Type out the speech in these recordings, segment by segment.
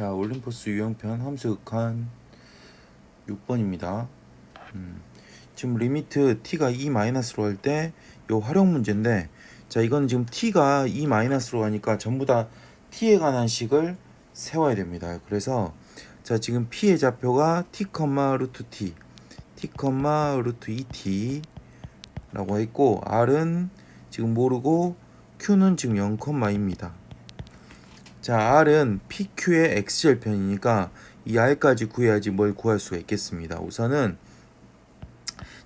자, 올림포스 유형편 함수 극한 6번입니다. 음, 지금 리미트 t가 2-로 할 때 요 활용 문제인데 자, 이건 지금 t가 2-로 하니까 전부 다 t에 관한 식을 세워야 됩니다. 그래서 자, 지금 p의 좌표가 t, 루트 t, t, 루트 2t 라고 했고 r은 지금 모르고 q는 지금 0,2입니다. 자, R은 PQ의 X절편이니까 이 R까지 구해야지 뭘 구할 수가 있겠습니다. 우선은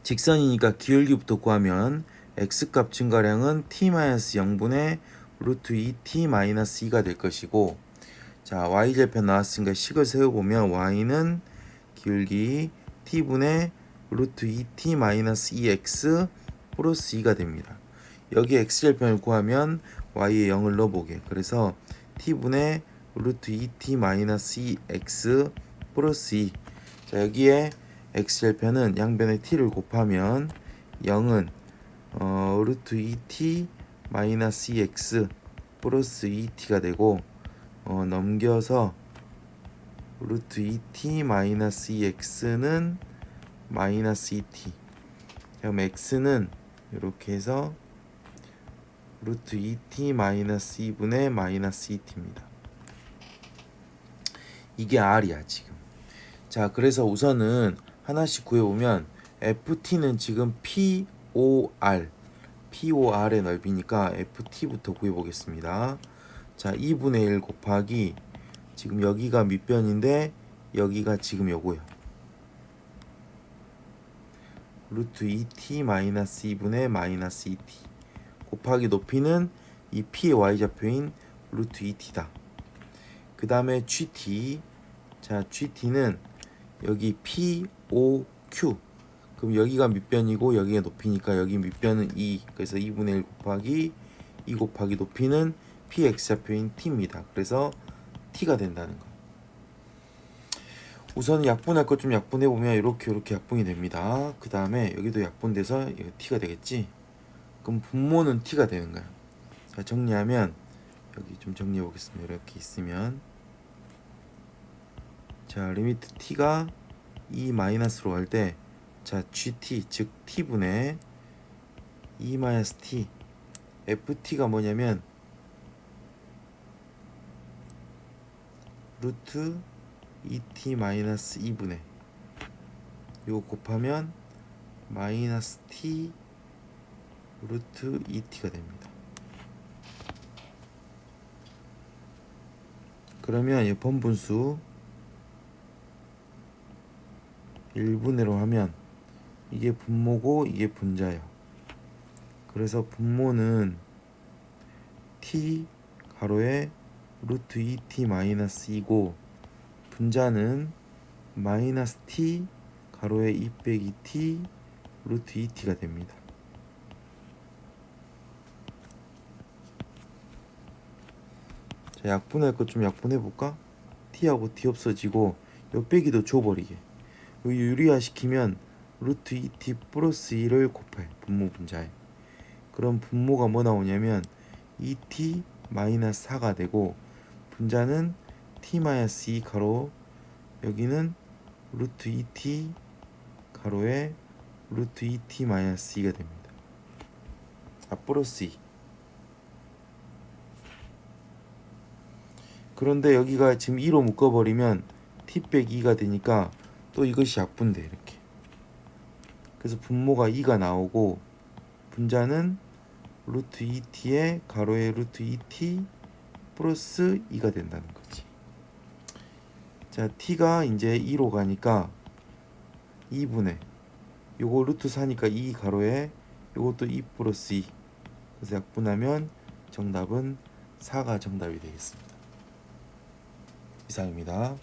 직선이니까 기울기부터 구하면 X값 증가량은 T-0분의 루트 2T-2가 될 것이고 자, Y절편 나왔으니까 식을 세워보면 Y는 기울기 T분의 루트 2T-2X 플러스 2가 됩니다. 여기 X절편을 구하면 Y에 0을 넣어보게. 그래서 t분의 루트 2t 마이너스 2x 플러스 2. 자 여기에 x절편은 양변의 t를 곱하면 0은 어, 루트 2t 마이너스 2x 플러스 2t가 되고 어, 넘겨서 루트 2t 마이너스 2x는 마이너스 2t 그럼 x는 이렇게 해서 루트 2t 마이너스 2분의 마이너스 2t입니다. 이게 r이야 지금. 자 그래서 우선은 하나씩 구해보면 ft는 지금 por por의 넓이니까 ft부터 구해보겠습니다. 자 2분의 1 곱하기 지금 여기가 밑변인데 여기가 지금 요거야. 루트 2t 마이너스 2분의 마이너스 2t 곱하기 높이는 이 p의 y좌표인 루트 2t다. 그 다음에 gt 자 gt는 여기 p o q 그럼 여기가 밑변이고 여기가 높이니까 여기 밑변은 2 그래서 2분의 1 곱하기 2 곱하기 높이는 p x좌표인 t입니다. 그래서 t가 된다는 거. 우선 약분할 것 좀 약분해 보면 이렇게 이렇게 약분이 됩니다. 그 다음에 여기도 약분돼서 t가 되겠지. 그럼 분모는 t가 되는 거야. 자, 정리하면 여기 좀 정리해 보겠습니다. 이렇게 있으면 자 리미트 t가 2 마이너스로 할때자 gt 즉 t분의 2 마이너스 t ft가 뭐냐면 루트 2t 마이너스 2분의 요 곱하면 마이너스 t 루트 2t가 됩니다. 그러면 이 번분수 1분의로 하면 이게 분모고 이게 분자예요. 그래서 분모는 t 가로에 루트 2t 마이너스 2고 분자는 마이너스 t 가로에 2 빼기 t 루트 2t가 됩니다. 자, 약분할 것 좀 약분해 볼까? t하고 t 없어지고 요 빼기도 줘버리게. 요 유리화 시키면 루트 2t 플러스 2를 곱해 분모 분자에. 그럼 분모가 뭐 나오냐면 2t 마이너스 4가 되고 분자는 t 마이너스 2 가로 여기는 루트 2t 가로에 루트 2t 마이너스 2가 됩니다. 아 플러스 2. 그런데 여기가 지금 2로 묶어버리면 t 빼기 2가 되니까 또 이것이 약분돼 이렇게. 그래서 분모가 2가 나오고 분자는 루트 2t의 가로에 루트 2t 플러스 2가 된다는 거지. 자, t가 이제 2로 가니까 2분의 요거 루트 4니까 2 가로에 요것도 2 플러스 2 그래서 약분하면 정답은 4가 정답이 되겠습니다. 이상입니다.